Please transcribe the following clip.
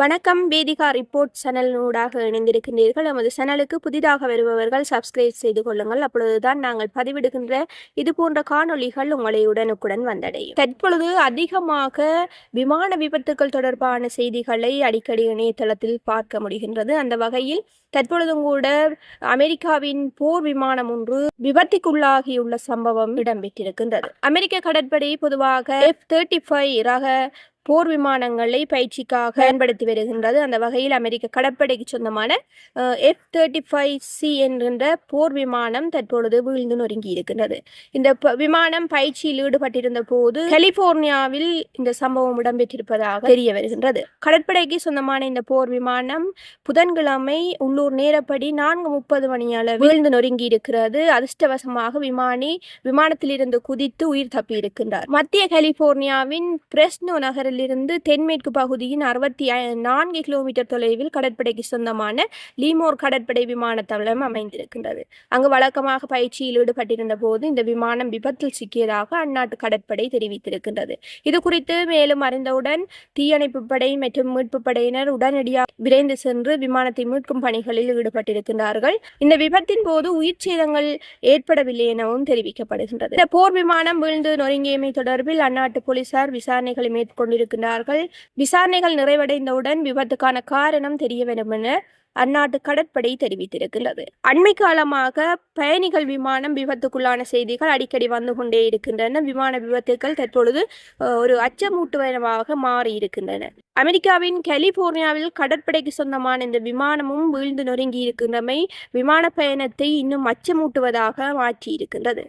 வணக்கம். வேதிகா ரிப்போர்ட் சேனலினூடாக இணைந்திருக்கின்றீர்கள். நமது சேனலுக்கு புதிதாக வருபவர்கள் சப்ஸ்கிரைப் செய்து கொள்ளுங்கள். அப்பொழுதுதான் நாங்கள் பதிவிடுகின்ற இது போன்ற காணொளிகள் உங்களை உடனுக்குடன் வந்தடையும். தற்பொழுது அதிகமாக விமான விபத்துக்கள் தொடர்பான செய்திகளை அடிக்கடி இணையதளத்தில் பார்க்க முடிகின்றது. அந்த வகையில் தற்பொழுதும் கூட அமெரிக்காவின் போர் விமானம் ஒன்று விபத்துக்குள்ளாகியுள்ள சம்பவம் இடம்பெற்றிருக்கின்றது. அமெரிக்க கடற்படை பொதுவாக எஃப் தேர்ட்டி ஃபைவ் ரக போர் விமானங்களை பயிற்சிக்காக பயன்படுத்தி வருகின்றது. அந்த வகையில் அமெரிக்க கடற்படைக்கு சொந்தமான எஃப் தேர்ட்டி ஃபைவ் சி என்கின்ற போர் விமானம் தற்பொழுது வீழ்ந்து நொறுங்கி இருக்கின்றது. இந்த விமானம் பயிற்சியில் ஈடுபட்டிருந்த போது கலிபோர்னியாவில் இந்த சம்பவம் இடம்பெற்றிருப்பதாக தெரிய வருகின்றது. கடற்படைக்கு சொந்தமான இந்த போர் விமானம் புதன்கிழமை உள்ளூர் நேரப்படி நான்கு முப்பது மணியளவில் வீழ்ந்து நொறுங்கி இருக்கிறது. அதிர்ஷ்டவசமாக விமானி விமானத்திலிருந்து குதித்து உயிர் தப்பி இருக்கின்றார் மத்திய கலிபோர்னியாவின் பிரெஸ்னோ நகரிலிருந்து தென்மேற்கு பகுதியின் அறுபத்தி நான்கு கிலோமீட்டர் தொலைவில் கடற்படைக்கு சொந்தமான லீமோர் கடற்படை விமான தளம் அமைந்திருக்கின்றது. அங்கு வழக்கமாக பயிற்சியில் ஈடுபட்டிருந்த போது இந்த விமானம் விபத்தில் சிக்கியதாக அந்நாட்டு கடற்படை தெரிவித்திருக்கின்றது. இது குறித்து மேலும் அறிந்தவுடன் தீயணைப்பு படை மற்றும் மீட்பு படையினர் உடனடியாக விரைந்து சென்று விமானத்தை மீட்கும் பணிகளில் ஈடுபட்டிருக்கின்றார்கள். இந்த விபத்தின் போது உயிர் சேதங்கள் ஏற்படவில்லை எனவும் தெரிவிக்கப்படுகின்றது. இந்த போர் விமானம் வீழ்ந்து நொறுங்கியமை தொடர்பில் அந்நாட்டு போலீசார் விசாரணைகளை மேற்கொண்டு மேற்கொண்டிருக்கின்றார்கள் விசாரணைகள் நிறைவடைந்தவுடன் விபத்துக்கான காரணம் தெரிய வேண்டும் என அந்நாட்டு கடற்படை தெரிவித்திருக்கின்றது. அண்மை காலமாக பயணிகள் விமானம் விபத்துக்குள்ளான செய்திகள் அடிக்கடி வந்து கொண்டே இருக்கின்றன. விமான விபத்துக்கள் தற்பொழுது ஒரு அச்சமூட்டுவனமாக மாறி இருக்கின்றன. அமெரிக்காவின் கலிபோர்னியாவில் கடற்படைக்கு சொந்தமான இந்த விமானமும் வீழ்ந்து நொறுங்கி இருக்கின்றமை விமான பயணத்தை இன்னும் அச்சமூட்டுவதாக மாற்றி இருக்கின்றது.